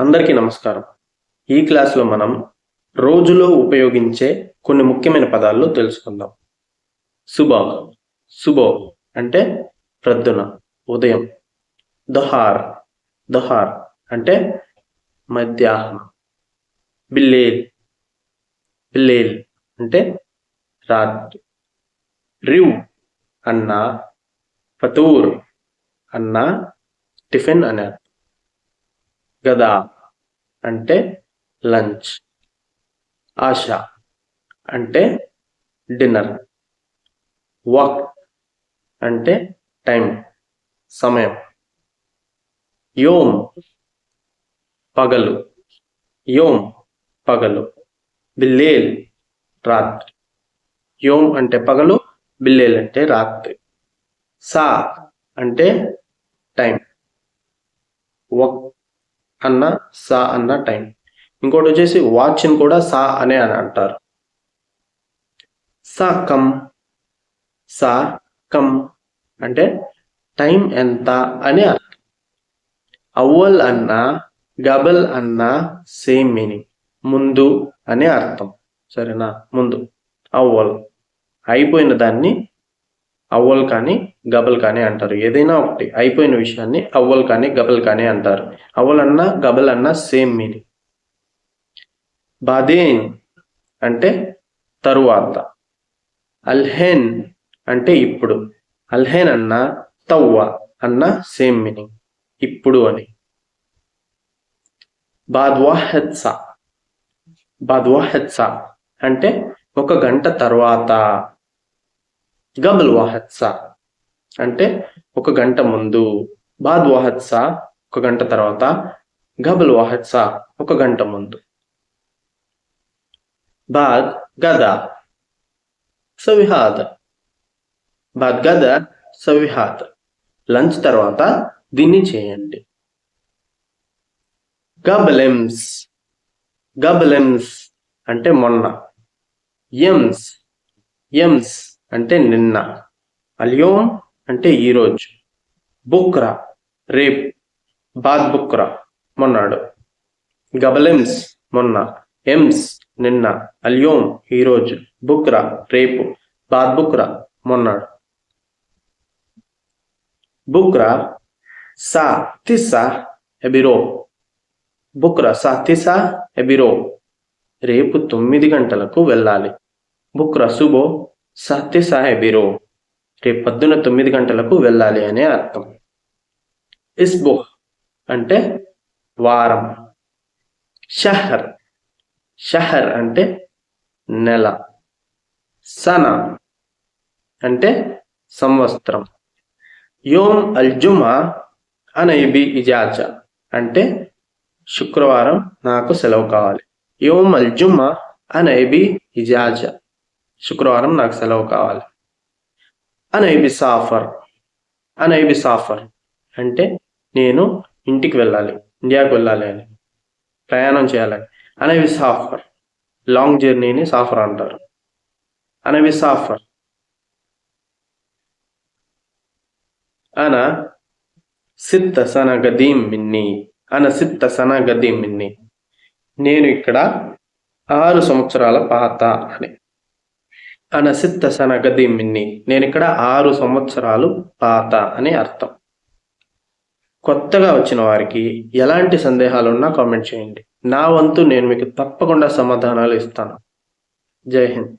అందరికీ నమస్కారం. ఈ క్లాస్లో మనం రోజులో ఉపయోగించే కొన్ని ముఖ్యమైన పదాల్లో తెలుసుకుందాం. సుబా సుబో అంటే ప్రొద్దున ఉదయం. దొహార్ దొహార్ అంటే మధ్యాహ్నం. బిల్లేల్ బిల్లేల్ అంటే రాత్రి. రివ్ అన్న ఫతూర్ అన్న టిఫిన్ అనే అర్థం. గదా అంటే లంచ్. ఆశ. అంటే డిన్నర్. వాక్. అంటే టైం. సమయం. యోమ్. పగలు. యోమ్. పగలు. బిల్లేల్. రాత్రి. యోమ్ అంటే పగలు బిల్లేల్ అంటే రాత్రి. సా అంటే టైం. వక్. అన్న సా అన్న టైం. ఇంకోటి వచ్చేసి వాచ్ని కూడా సా అనే అని అంటారు. సా కమ్ సా కమ్ అంటే టైం ఎంత అని అర్థం. అవ్వల్ అన్న గబల్ అన్న సేమ్ మీనింగ్. ముందు అనే అర్థం. సరేనా? ముందు. అవ్వల్. అయిపోయిన దాన్ని అవ్వల్ కానీ గబల్ కానీ అంటారు. ఏదైనా ఒకటి అయిపోయిన విషయాన్ని అవ్వల్ కానీ గబల్ కానీ అంటారు. అవ్వల్ అన్నా గబల్ అన్న సేమ్ మీనింగ్. బాదేన్ అంటే తరువాత. అల్హెన్ అంటే ఇప్పుడు. అల్హెన్ అన్న తవ్వ అన్న సేమ్ మీనింగ్. ఇప్పుడు అని. బాద్వాహెత్సా. బాద్వాహెత్సా అంటే ఒక గంట తర్వాత. గబల్ వాహత్సా అంటే ఒక గంట ముందు బాద్ వాహత్సా ఒక గంట తర్వాత గబల్ వాహత్సా ఒక గంట ముందు. బాద్ గదా సవిహాద్ బాద్ గద సవిహాద్ లంచ్ తర్వాత దీన్ని చేయండి. గబలెమ్స్. గబలెమ్స్ అంటే మొన్న. ఎమ్స్ ఎమ్స్ అంటే నిన్న అలియోమ్ అంటే ఈరోజు బుక్రా రేపు బాద్ బుక్రా మొన్నాడు. గబలెమ్స్ మొన్న. ఎమ్స్ నిన్న. అల్యోమ్ ఈరోజు బుక్రా రేపు. బాద్ బుక్రా మొన్నాడు. బుక్రా సా తిసా ఎబిరో. బుక్రా సా తిసా ఎబిరో. రేపు తొమ్మిది గంటలకు వెళ్ళాలి. బుక్రా సుబో సత్య సాహెబిరో రేపు పొద్దున తొమ్మిది గంటలకు వెళ్ళాలి అనే అర్థం. ఇస్బుహ్ అంటే వారం. షహర్. షహర్ అంటే నెల. సన అంటే సంవత్సరం. యోమ్ అల్ జుమా అనైబి ఇజాజా అంటే శుక్రవారం నాకు సెలవు కావాలి. యోమ్ అల్ జుమా అనైబి ఇజాజ. శుక్రవారం నాకు సెలవు కావాలి. అనైబి సాఫర్ అనైబి సాఫర్ అంటే నేను ఇంటికి వెళ్ళాలి ఇండియాకి వెళ్ళాలి అని ప్రయాణం చేయాలని. అనేవి సాఫర్ లాంగ్ జర్నీని సాఫర్ అంటారు. అనేవి సాఫర్ అన సిత్త సన గదీం మిన్ని అన సిత్త సన గదీం మిన్ని. నేను ఇక్కడ ఆరు సంవత్సరాల పాత అని. అనసిత్త సనగది మిన్ని. నేను ఇక్కడ ఆరు సంవత్సరాలు పాత అని అర్థం. కొత్తగా వచ్చిన వారికి ఎలాంటి సందేహాలు ఉన్నా కామెంట్ చేయండి. నా వంతు నేను మీకు తప్పకుండా సమాధానాలు ఇస్తాను. జై హింద్.